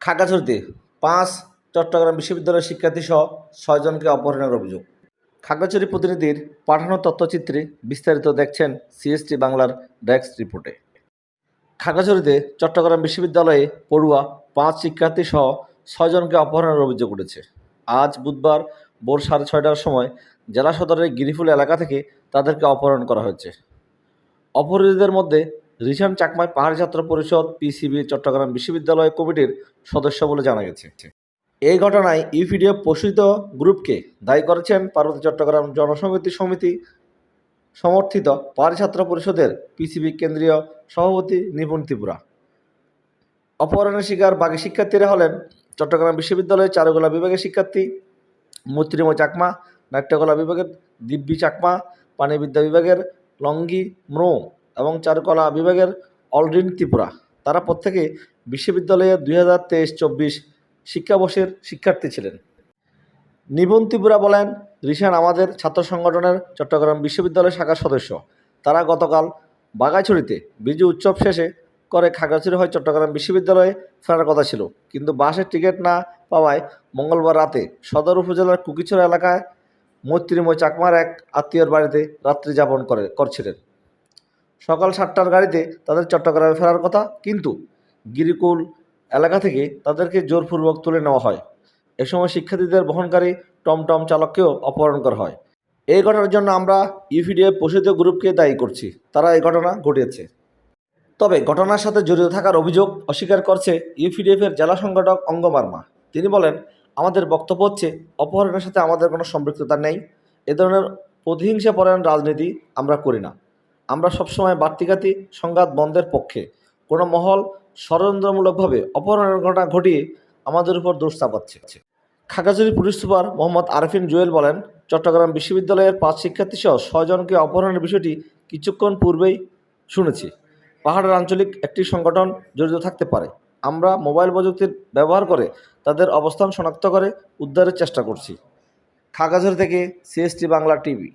খাগড়াছড়িতে পাঁচ চট্টগ্রাম বিশ্ববিদ্যালয়ের শিক্ষার্থী সহ ছয়জনকে অপহরণের অভিযোগ। খাগড়াছড়ি প্রতিনিধির পাঠানো তথ্যচিত্রে বিস্তারিত দেখছেন সিএসটি বাংলার ডেস্ক রিপোর্টে। খাগড়াছড়িতে চট্টগ্রাম বিশ্ববিদ্যালয়ে পড়ুয়া পাঁচ শিক্ষার্থী সহ ছয়জনকে অপহরণের অভিযোগ উঠেছে। আজ বুধবার ভোর সাড়ে ছয়টার সময় জেলা সদরের গিরিফুল এলাকা থেকে তাদেরকে অপহরণ করা হয়েছে। অপহৃতদের মধ্যে রিশান চাকমায় পাহাড় ছাত্র পরিষদ, পিসিবি, চট্টগ্রাম বিশ্ববিদ্যালয় কমিটির সদস্য বলে জানা গেছে। এই ঘটনায় ইউপিডিএফ পোষিত গ্রুপকে দায়ী করেছেন পার্বতী চট্টগ্রাম জনসমিতি সমিতি সমর্থিত পাহাড় ছাত্র পরিষদের পিসিবি কেন্দ্রীয় সভাপতি নিপুণ ত্রিপুরা। অপহরণের শিকার বাকি শিক্ষার্থীরা হলেন চট্টগ্রাম বিশ্ববিদ্যালয়ের চারুকলা বিভাগের শিক্ষার্থী মৈত্রীময় চাকমা, নাট্যকলা বিভাগের দিব্যি চাকমা পানিবিদ্যা বিভাগের লঙ্গি, ম্রো এবং চারুকলা বিভাগের অলরিন ত্রিপুরা। তারা প্রত্যেকে বিশ্ববিদ্যালয়ে দুই হাজার তেইশ চব্বিশ শিক্ষাবর্ষের শিক্ষার্থী ছিলেন। নিবন ত্রিপুরা বলেন, রিশান আমাদের ছাত্র সংগঠনের চট্টগ্রাম বিশ্ববিদ্যালয় শাখার সদস্য। তারা গতকাল বাগাইছড়িতে বিজু উৎসব শেষে করে খাগড়াছড়ি হয়ে চট্টগ্রাম বিশ্ববিদ্যালয়ে ফেরার কথা ছিল। কিন্তু বাসের টিকিট না পাওয়ায় মঙ্গলবার রাতে সদর উপজেলার কুকিছড়া এলাকায় মৈত্রীময় চাকমার এক আত্মীয়র বাড়িতে রাত্রি যাপন করে, করছিলেন। সকাল সাতটার গাড়িতে তাদের চট্টগ্রামে ফেরার কথা, কিন্তু গিরিকুল এলাকা থেকে তাদেরকে জোরপূর্বক তুলে নেওয়া হয়। এ সময় শিক্ষার্থীদের বহনকারী টমটম চালককেও অপহরণ করা হয়। এই ঘটনার জন্য আমরা ইউপিডিএফ পোষিত গ্রুপকে দায়ী করছি। তারা এই ঘটনা ঘটিয়েছে। তবে ঘটনার সাথে জড়িত থাকার অভিযোগ অস্বীকার করছে ইউপিডিএফের জেলা সংগঠক অঙ্গ মার্মা তিনি বলেন, আমাদের বক্তব্য হচ্ছে, অপহরণের সাথে আমাদের কোনো সম্পৃক্ততা নেই। এ ধরনের প্রতিহিংসা পরায়ণ রাজনীতি আমরা করি না। আমরা সবসময় বাড়তিঘাতি সংঘাত বন্ধের পক্ষে। কোনো মহল ষড়যন্ত্রমূলকভাবে অপহরণের ঘটনা ঘটিয়ে আমাদের উপর দোষ চাপাচ্ছে। খাগড়াছড়ি পুলিশ সুপার মোহাম্মদ আরফিন জুয়েল বলেন, চট্টগ্রাম বিশ্ববিদ্যালয়ের পাঁচ শিক্ষার্থী সহ ছয়জনকে অপহরণের বিষয়টি কিছুক্ষণ পূর্বেই শুনেছি। পাহাড়ের আঞ্চলিক একটি সংগঠন জড়িত থাকতে পারে। আমরা মোবাইল প্রযুক্তির ব্যবহার করে তাদের অবস্থান শনাক্ত করে উদ্ধারের চেষ্টা করছি। খাগড়াছড়ি থেকে সিএসটি বাংলা টিভি।